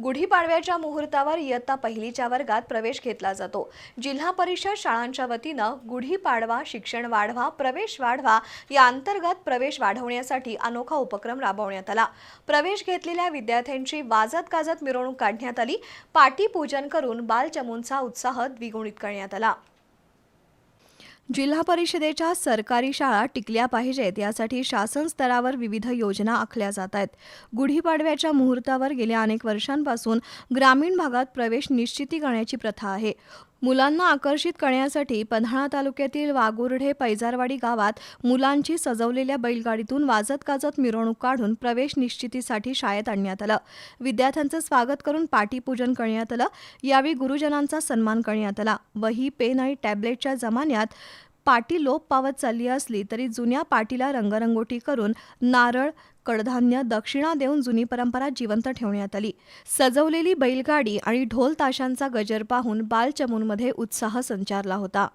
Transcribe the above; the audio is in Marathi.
गुढीपाडव्याच्या मुहूर्तावर इयत्ता पहिलीच्या वर्गात प्रवेश घेतला जातो. जिल्हा परिषद शाळांच्या वतीनं गुढीपाडवा शिक्षण वाढवा प्रवेश वाढवा या अंतर्गत प्रवेश वाढवण्यासाठी अनोखा उपक्रम राबवण्यात आला. प्रवेश घेतलेल्या विद्यार्थ्यांची वाजत गाजत मिरवणूक काढण्यात आली. पाटी पूजन करून बालचमूंचा उत्साह द्विगुणित करण्यात आला. जिल्हा परिषदेच्या सरकारी शाळा टिकल्या पाहिजेत यासाठी शासन स्तरावर विविध योजना आखल्या जात आहेत. गुढीपाडव्याच्या मुहूर्तावर गेल्या अनेक वर्षांपासून ग्रामीण भागात प्रवेश निश्चिती करण्याची प्रथा आहे. मुलांना आकर्षित करण्यासाठी पन्हाळा तालुक्यातील वागुर्ढे पैजारवाडी गावात मुलांची सजवलेल्या बैलगाडीतून वाजत गाजत मिरवणूक काढून प्रवेश निश्चितीसाठी शाळेत आणण्यात आलं. विद्यार्थ्यांचं स्वागत करून पाटीपूजन करण्यात आलं. यावेळी गुरुजनांचा सन्मान करण्यात आला. वही पेन आणि टॅबलेटच्या जमान्यात पाटी लोप पावत चालली असली तरी जुन्या पाटीला रंगरंगोटी करून नारळ कडधान्य दक्षिणा देऊन जुनी परंपरा जिवंत ठेवण्यात आली. सजवलेली बैलगाडी आणि ढोल ताशांचा गजर पाहून बालचमूंमध्ये उत्साह संचारला होता.